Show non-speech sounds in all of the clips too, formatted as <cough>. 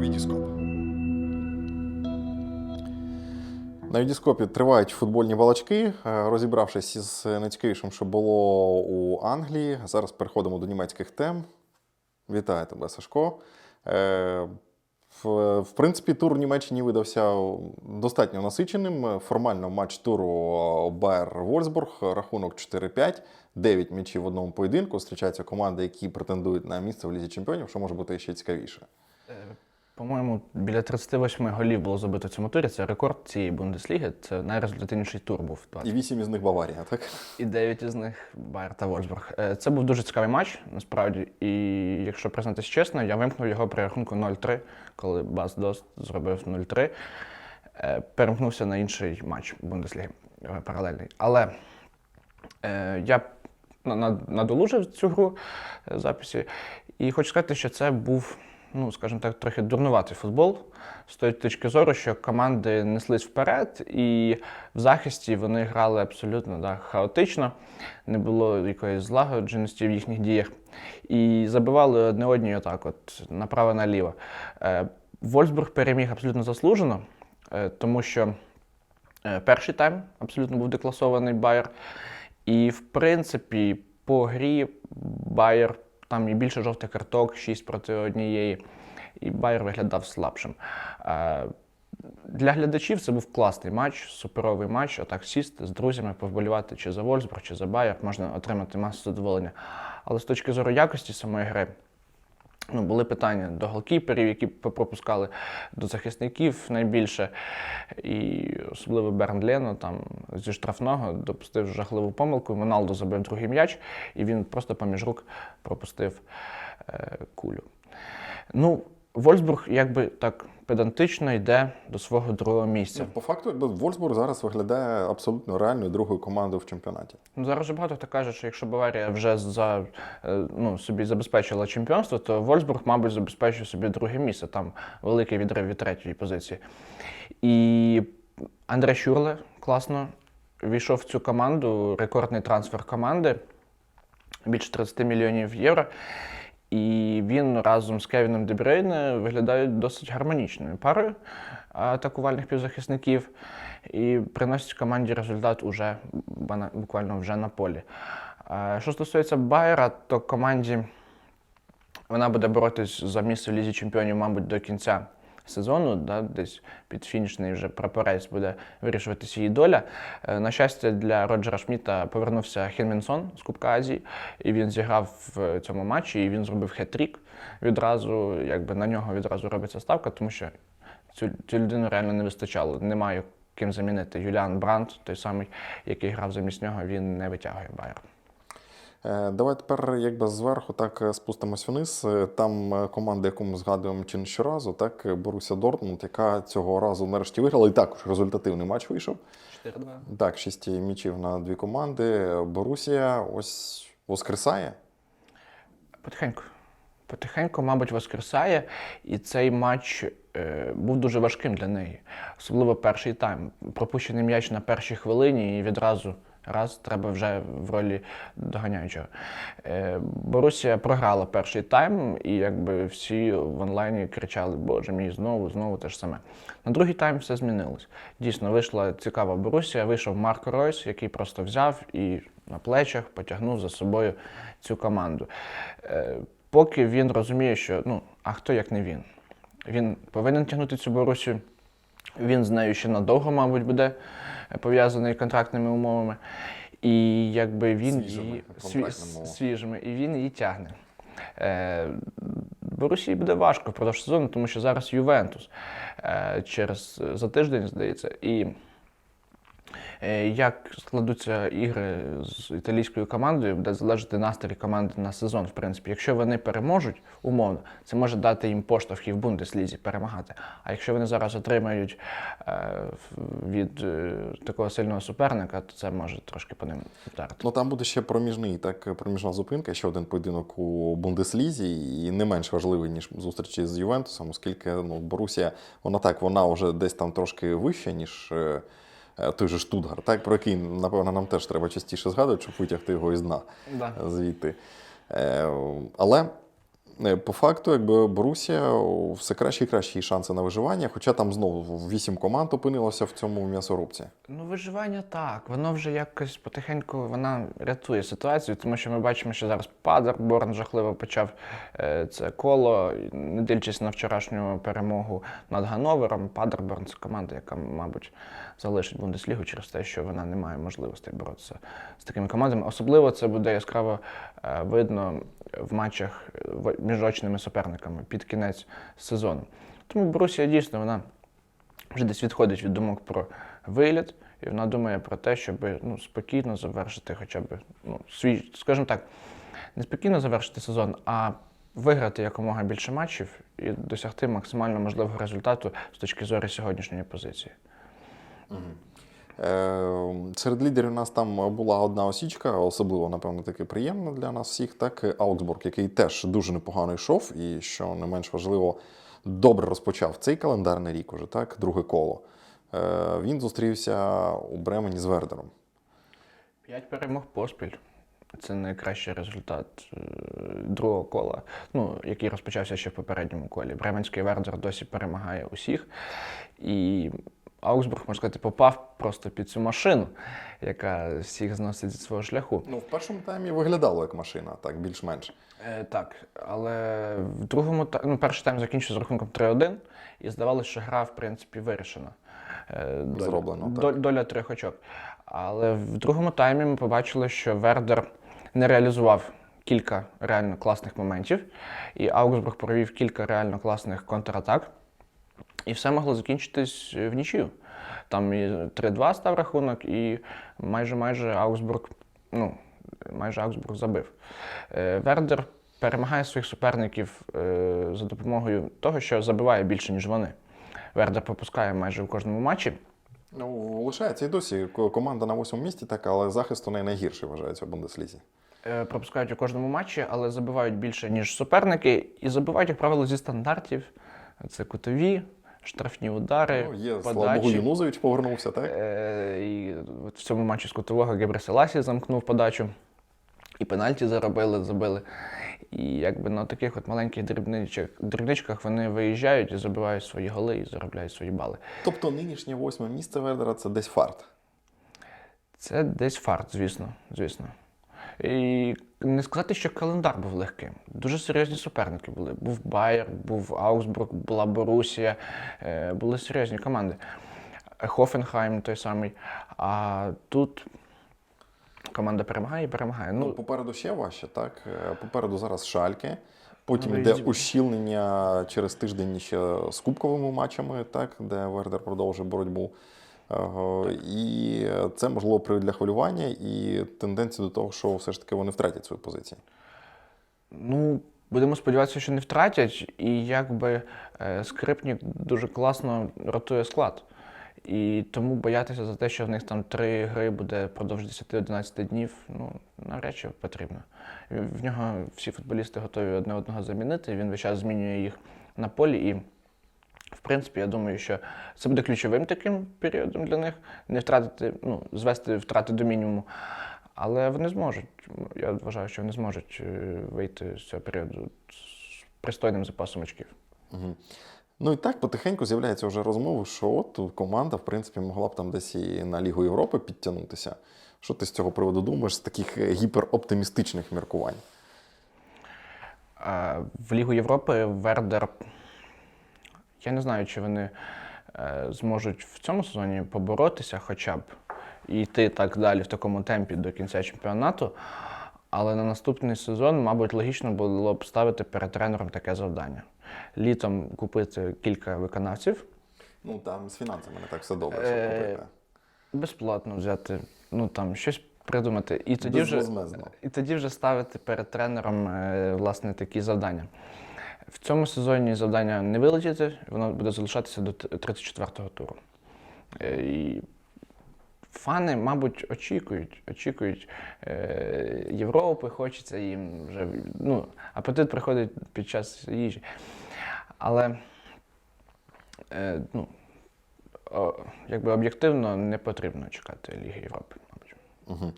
Відіскоп. На Відіскопі тривають футбольні балачки. Е, Розібравшись із найцікавішим, що було у Англії. Зараз переходимо до німецьких тем. Вітаю тебе, Сашко. Е, В, в принципі, тур в Німеччині видався достатньо насиченим. Формально матч туру Байер Вольсбург, рахунок 4-5, 9 м'ячів в одному поєдинку. Зустрічаються команди, які претендують на місце в Лізі Чемпіонів, що може бути ще цікавіше. По-моєму, біля 38 голів було забито в цьому турі. Це рекорд цієї Бундесліги. Це найрезультативніший тур був. І 8 із них Баварія, так? І 9 із них Байер та Вольсбург. Е, Це був дуже цікавий матч, насправді. І якщо признатись чесно, я вимкнув його при рахунку 0-3, коли Бас Дост зробив 0-3. Е, Перемкнувся на інший матч Бундесліги е, паралельний. Але я на- на- надолужив цю гру записі. І хочу сказати, що це був, ну, скажімо так, трохи дурнуватий футбол з тої точки зору, що команди неслись вперед, і в захисті вони грали абсолютно да, хаотично, не було якоїсь злагодженості в їхніх діях. І забивали одне одні отак, от направо-наліво. Е, Вольсбург переміг абсолютно заслужено, е, тому що Е, Перший тайм абсолютно був декласований Байер. І, в принципі, по грі Байер там і більше жовтих карток, 6 проти однієї, і Байер виглядав слабшим. Е, Для глядачів це був класний матч, суперовий матч. Отак сісти з друзями, повболівати чи за Вольсбург, чи за Байер, можна отримати масу задоволення. Але з точки зору якості самої гри, Ну, були питання до голкіперів, які пропускали, до захисників найбільше. І особливо Берн Лено там зі штрафного допустив жахливу помилку. Моналдо забив другий м'яч, і він просто поміж рук пропустив е, кулю. Ну, Вольсбург якби так педантично йде до свого другого місця. По факту, якби Вольсбург зараз виглядає абсолютно реальною другою командою в чемпіонаті. Ну, зараз же багато хто каже, що якщо Баварія вже за, е, ну, собі забезпечила чемпіонство, то Вольсбург, мабуть, забезпечує собі друге місце. Там великий відрив від третьої позиції. І Андре Шюрле класно війшов в цю команду, рекордний трансфер команди більше 30 мільйонів євро. І він разом з Кевіном Дебрейне виглядають досить гармонічною парою атакувальних півзахисників і приносять команді результат уже буквально вже на полі. Що стосується Байера, то команді вона буде боротись за місце в лізі чемпіонів, мабуть, до кінця сезону, да, десь під фінішний вже прапорець буде вирішуватися її доля. Е, На щастя, для Роджера Шміта повернувся Хінмінсон з Кубка Азії, і він зіграв в цьому матчі, і він зробив хет-трік. Відразу, якби на нього відразу робиться ставка, тому що цю, цю людину реально не вистачало. Немає ким замінити. Юліан Брандт, той самий, який грав замість нього, він не витягує Байер. Е, Давай тепер якби зверху так е, спустимось вниз. Е, Там команда, яку ми згадуємо чи не щоразу, так Боруся Дортмунд, яка цього разу нарешті виграла, і також результативний матч вийшов. 4-2. Так, шість м'ячів на дві команди. Борусія ось воскресає. Потихеньку. Потихеньку, мабуть, воскресає, і цей матч е, був дуже важким для неї. Особливо перший тайм. Пропущений м'яч на першій хвилині, і відразу раз треба вже в ролі доганяючого. Е, Борусія програла перший тайм, і якби всі в онлайні кричали: Боже мій, знову, знову те ж саме. На другий тайм все змінилось. Дійсно, вийшла цікава Борусія, вийшов Марко Ройс, який просто взяв і на плечах потягнув за собою цю команду. Е, Поки він розуміє, що ну, а хто як не він? Він повинен тягнути цю Борусію. Він з нею ще надовго, мабуть, буде е, пов'язаний контрактними умовами. І якби він Свіжими її сві- свіжими, і він її тягне. Е, Росії буде важко впродовж сезону, тому що зараз Ювентус е, через за тиждень, здається, і як складуться ігри з італійською командою, буде залежати настрій команди на сезон. В принципі, якщо вони переможуть умовно, це може дати їм поштовх і в Бундеслізі перемагати. А якщо вони зараз отримають е, від е, такого сильного суперника, то це може трошки по ним вдарити. Ну там буде ще проміжний, так, проміжна зупинка, ще один поєдинок у Бундеслізі, і не менш важливий, ніж зустрічі з Ювентусом, оскільки ну, Борусія, вона так, вона вже десь там трошки вища, ніж е, е, той же Штутгар, так, про який, напевно, нам теж треба частіше згадувати, щоб витягти його із дна Да. звідти. Е, але Е, По факту, якби Борусія все кращі і кращі шанси на виживання, хоча там знову вісім команд опинилося в цьому м'ясорубці. Ну, виживання так. Воно вже якось потихеньку вона рятує ситуацію, тому що ми бачимо, що зараз Падерборн жахливо почав е, це коло, не дивлячись на вчорашню перемогу над Ганновером. Падерборн це команда, яка, мабуть, залишить Бундеслігу через те, що вона не має можливостей боротися з такими командами. Особливо це буде яскраво е, видно в матчах е, в- між очними суперниками під кінець сезону. Тому Борусія дійсно вона вже десь відходить від думок про виліт, і вона думає про те, щоб ну, спокійно завершити хоча б ну, свій, скажімо так, не спокійно завершити сезон, а виграти якомога більше матчів і досягти максимально можливого результату з точки зору сьогоднішньої позиції. Е, Серед лідерів у нас там була одна осічка, особливо, напевно, таки приємна для нас всіх, так Аугсбург, який теж дуже непогано йшов, і що не менш важливо, добре розпочав цей календарний рік, уже так, друге коло. Е, Він зустрівся у Бремені з Вердером. П'ять перемог поспіль. Це найкращий результат е, другого кола, ну, який розпочався ще в попередньому колі. Бременський Вердер досі перемагає усіх. І Аугсбург, можна сказати, попав просто під цю машину, яка всіх зносить зі свого шляху. Ну, в першому таймі виглядало як машина, так, більш-менш. Е, так, але в другому ну, перший тайм закінчився з рахунком 3-1, і здавалося, що гра, в принципі, вирішена. Е, доля, Зроблено, так. до- доля трьох очок. Але в другому таймі ми побачили, що Вердер не реалізував кілька реально класних моментів, і Аугсбург провів кілька реально класних контратак. І все могло закінчитись в нічию. Там і 3-2 став рахунок, і майже майже Аугсбург, ну, майже Аугсбург забив. Е, Вердер перемагає своїх суперників е, за допомогою того, що забиває більше, ніж вони. Вердер пропускає майже в кожному матчі. Ну, лишається і досі команда на восьмому місці, так, але захист у неї найгірший вважається в Бундеслізі. Е, Пропускають у кожному матчі, але забивають більше, ніж суперники, і забивають, як правило, зі стандартів. Це кутові, штрафні удари, Ну, є, слава. Богу, Юнузович повернувся, так? Е, і от в цьому матчі з кутового Гебреселасі замкнув подачу. І пенальті заробили, забили. І якби на таких от маленьких дрібничках, дрібничках вони виїжджають і забивають свої голи і заробляють свої бали. Тобто нинішнє восьме місце Вердера це десь фарт. Це десь фарт, звісно. звісно. І не сказати, що календар був легким. Дуже серйозні суперники були. Був Байер, був Аугсбург, була Борусія, е, були серйозні команди. Хофенхайм той самий. А тут команда перемагає і перемагає. Ну, Ну, попереду ще важче, так? Е, Попереду зараз Шальке. Потім йде ущільнення через тиждень ще з кубковими матчами, так, де Вердер продовжує боротьбу. І це можливо привід для хвилювання і тенденція до того, що все ж таки вони втратять свої позиції. Ну, будемо сподіватися, що не втратять. І якби е, скрипник дуже класно ротує склад. І тому боятися за те, що в них там три гри буде впродовж 10-11 днів, ну, навряд чи потрібно. В нього всі футболісти готові одне одного замінити, він весь час змінює їх на полі. І, в принципі, я думаю, що це буде ключовим таким періодом для них. Не втратити, ну, звести втрати до мінімуму. Але вони зможуть. Я вважаю, що вони зможуть е, вийти з цього періоду з пристойним запасом очків. Угу. Ну і так потихеньку з'являється вже розмови, що от команда, в принципі, могла б там десь і на Лігу Європи підтягнутися. Що ти з цього приводу думаєш, з таких е, гіпероптимістичних міркувань? В Лігу Європи Вердер. Я не знаю, чи вони е, зможуть в цьому сезоні поборотися хоча б і йти так далі в такому темпі до кінця чемпіонату. Але на наступний сезон, мабуть, логічно було б ставити перед тренером таке завдання. Літом купити кілька виконавців, Ну там з фінансами не так все добре, Е, щоб купити. безплатно взяти, ну там щось придумати. І тоді, вже, і тоді вже ставити перед тренером е, власне такі завдання. В цьому сезоні завдання не вилетіти, воно буде залишатися до 34-го туру. Е, І фани, мабуть, очікують, очікують е, Європи, хочеться їм вже. Ну, апетит приходить під час їжі. Але е, ну, якби об'єктивно не потрібно чекати Ліги Європи. Угу.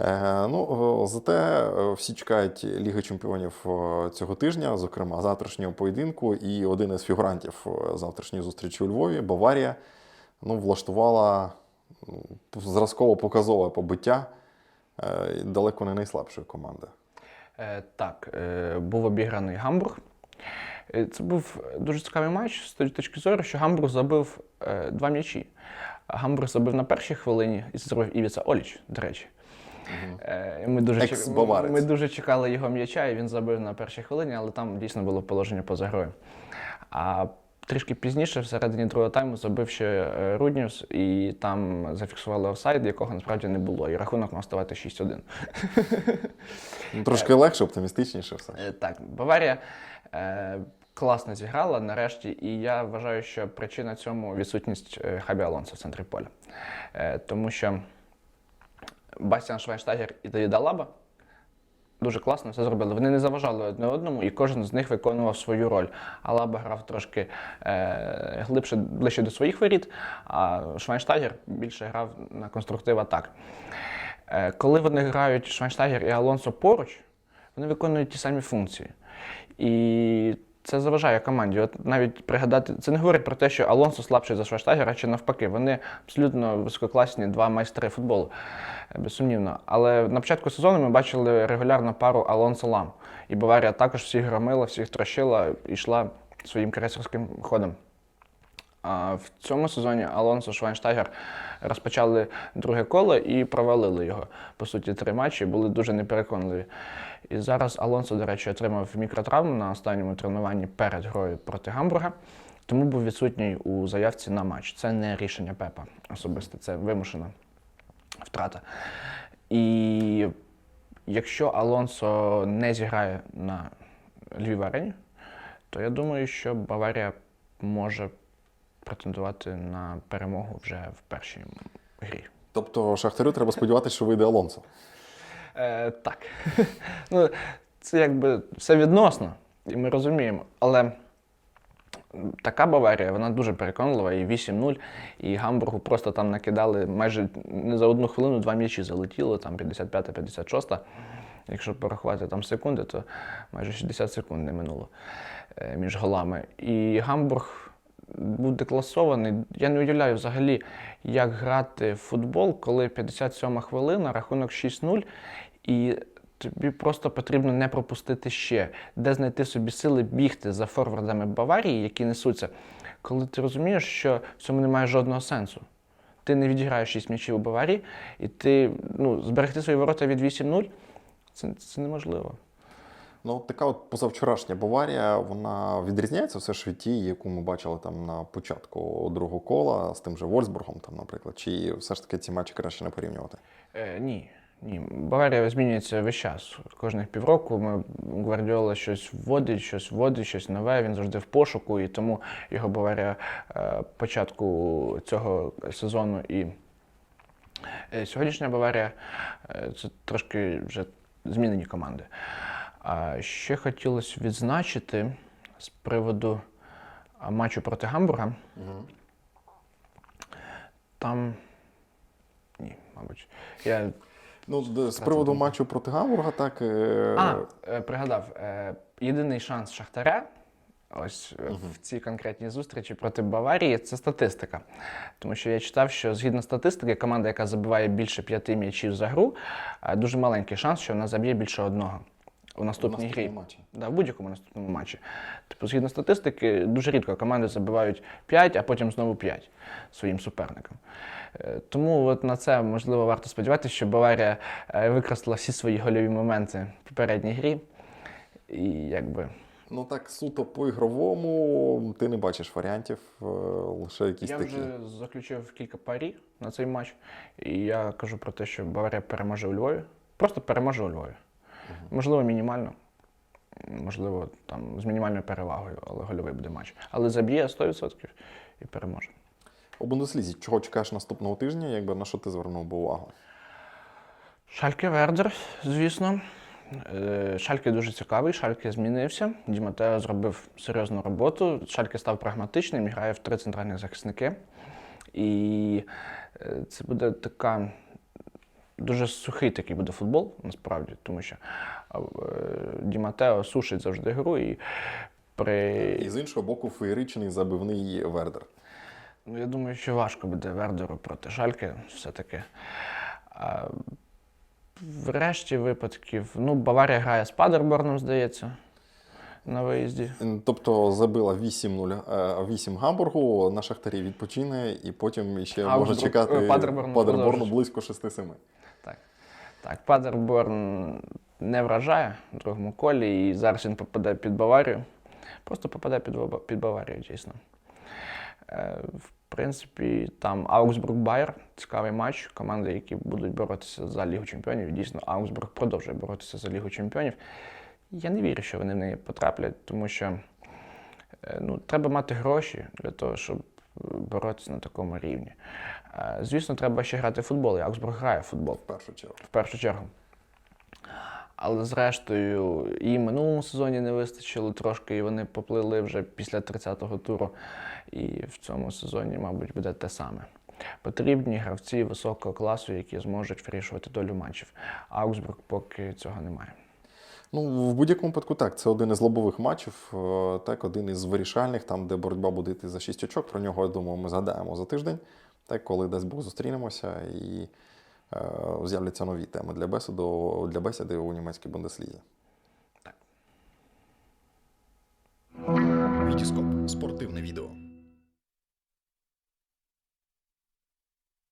Е, ну, зате е, всі чекають Ліги Чемпіонів е, цього тижня, зокрема завтрашнього поєдинку. І один із фігурантів е, завтрашньої зустрічі у Львові, Баварія, ну, влаштувала зразково показове побиття е, далеко не найслабшої команди. Е, так, е, був обіграний Гамбург. Е, Це був дуже цікавий матч з тої точки зору, що Гамбург забив е, два м'ячі. Гамбург забив на першій хвилині і зробив Івіца Оліч, до речі. Е, і Ми дуже, чек- ми дуже чекали його м'яча, і він забив на першій хвилині, але там дійсно було положення поза грою. А трішки пізніше, всередині другого тайму, забив ще е, Руднівс, і там зафіксували офсайд, якого насправді не було. І рахунок мав ставати 6-1. Ну, трошки легше, оптимістичніше все. Е, Так, Баварія е, класно зіграла нарешті, і я вважаю, що причина цьому відсутність е, Хабі Алонсо в центрі поля. Е, тому що Бастіан Швайнштайгер і Давід Алаба дуже класно все зробили. Вони не заважали одне одному, і кожен з них виконував свою роль. Алаба грав трошки е, глибше, ближче до своїх воріт, а Швайнштайгер більше грав на конструктив атак. Коли вони грають Швайнштайгер і Алонсо поруч, вони виконують ті самі функції. І це заважає команді. От навіть пригадати, це не говорить про те, що Алонсо слабший за Шваштагера, чи навпаки. Вони абсолютно висококласні два майстри футболу, е, безсумнівно. Але на початку сезону ми бачили регулярно пару Алонсо Лам. І Баварія також всіх громила, всіх трощила і йшла своїм крейсерським ходом. В цьому сезоні Алонсо Швайнштайгер розпочали друге коло і провалили його. По суті, три матчі були дуже непереконливі. І зараз Алонсо, до речі, отримав мікротравму на останньому тренуванні перед грою проти Гамбурга, тому був відсутній у заявці на матч. Це не рішення Пепа особисте, це вимушена втрата. І якщо Алонсо не зіграє на Львів арені, то я думаю, що Баварія може претендувати на перемогу вже в першій грі. Тобто Шахтарю треба сподіватися, що вийде Алонсо. Е, так. <laughs> ну, це якби все відносно, і ми розуміємо. Але така Баварія, вона дуже переконлива, і 8-0, і Гамбургу просто там накидали майже не за одну хвилину два м'ячі залетіло, там 55-56. Якщо порахувати там секунди, то майже 60 секунд не минуло е, між голами. І Гамбург був декласований. Я не уявляю взагалі, як грати в футбол, коли 57 хвилина, рахунок 6-0, і тобі просто потрібно не пропустити ще, де знайти собі сили бігти за форвардами Баварії, які несуться, коли ти розумієш, що в цьому немає жодного сенсу. Ти не відіграєш 6 м'ячів у Баварії, і ти ну, зберегти свої ворота від 8-0 це, це неможливо. Ну, от така от позавчорашня Баварія, вона відрізняється все ж від тієї, яку ми бачили там на початку другого кола з тим же Вольсбургом, там, наприклад, чи все ж таки ці матчі краще не порівнювати? Е, ні. Ні, Баварія змінюється весь час. Кожних півроку ми Гвардіола щось вводить, щось вводить, щось нове. Він завжди в пошуку, і тому його Баварія е, початку цього сезону і е, сьогоднішня Баварія е, це трошки вже змінені команди. А ще хотілося відзначити з приводу матчу проти Гамбурга. Там. Ні, мабуть. Я Ну, з приводу матчу проти Гамбурга, так. е, А, е, пригадав, е, єдиний шанс Шахтаря. Ось е, в цій конкретній зустрічі проти Баварії це статистика. Тому що я читав, що згідно статистики, команда, яка забиває більше п'яти м'ячів за гру, дуже маленький шанс, що вона заб'є більше одного у наступній грі. матчі. Да, в будь-якому наступному матчі. Типу, згідно статистики, дуже рідко команди забивають 5, а потім знову 5 своїм суперникам. Е, Тому от на це можливо варто сподіватися, що Баварія е, використала всі свої гольові моменти в попередній грі. І якби Ну так, суто по ігровому ти не бачиш варіантів, е, лише якісь я такі. вже заключив кілька парі на цей матч, і я кажу про те, що Баварія переможе у Львові. Просто переможе у Львові. Можливо, мінімально. Можливо, там з мінімальною перевагою, але гольовий буде матч. Але заб'є 100% і переможе. У Бундеслізі, чого чекаєш наступного тижня, якби на що ти звернув би увагу? Шальке Вердер, звісно. Е, Шальке дуже цікавий, Шальке змінився. Діматео зробив серйозну роботу. Шальке став прагматичним грає в три центральних захисники. І е, це буде така дуже сухий такий буде футбол, насправді, тому що е, Ді сушить завжди гру і при. І з іншого боку, феєричний забивний Вердер. Ну, я думаю, що важко буде Вердеру проти Шальки все-таки. А, в решті випадків, ну, Баварія грає з Падерборном, здається, на виїзді. Тобто забила 8-0, е, 8 Гамбургу, на Шахтарі відпочине, і потім ще Аугсбург, можна чекати е, Падерборну близько 6-7. Так. Падерборн не вражає в другому колі, і зараз він попаде під Баварію. Просто попаде під, під Баварію, дійсно. Е, в принципі, там Аугсбург-Байер, цікавий матч. Команди, які будуть боротися за Лігу Чемпіонів. Дійсно, Аугсбург продовжує боротися за Лігу Чемпіонів. Я не вірю, що вони в неї потраплять, тому що е, ну, треба мати гроші для того, щоб боротися на такому рівні. Е, Звісно, треба ще грати в футбол, і Аугсбург грає в футбол В першу чергу. в першу чергу. Але зрештою, і в минулому сезоні не вистачило трошки, і вони поплили вже після 30-го туру. І в цьому сезоні, мабуть, буде те саме. Потрібні гравці високого класу, які зможуть вирішувати долю матчів. Аугсбург поки цього немає. Ну, в будь-якому випадку так. Це один із лобових матчів, е, так, один із вирішальних, там, де боротьба буде йти за 6 очок. Про нього, я думаю, ми згадаємо за тиждень, так, коли дасть Бог зустрінемося і е, з'являться нові теми для бесіду, для бесіди у німецькій Бундеслізі. Вітіскоп спортивне відео.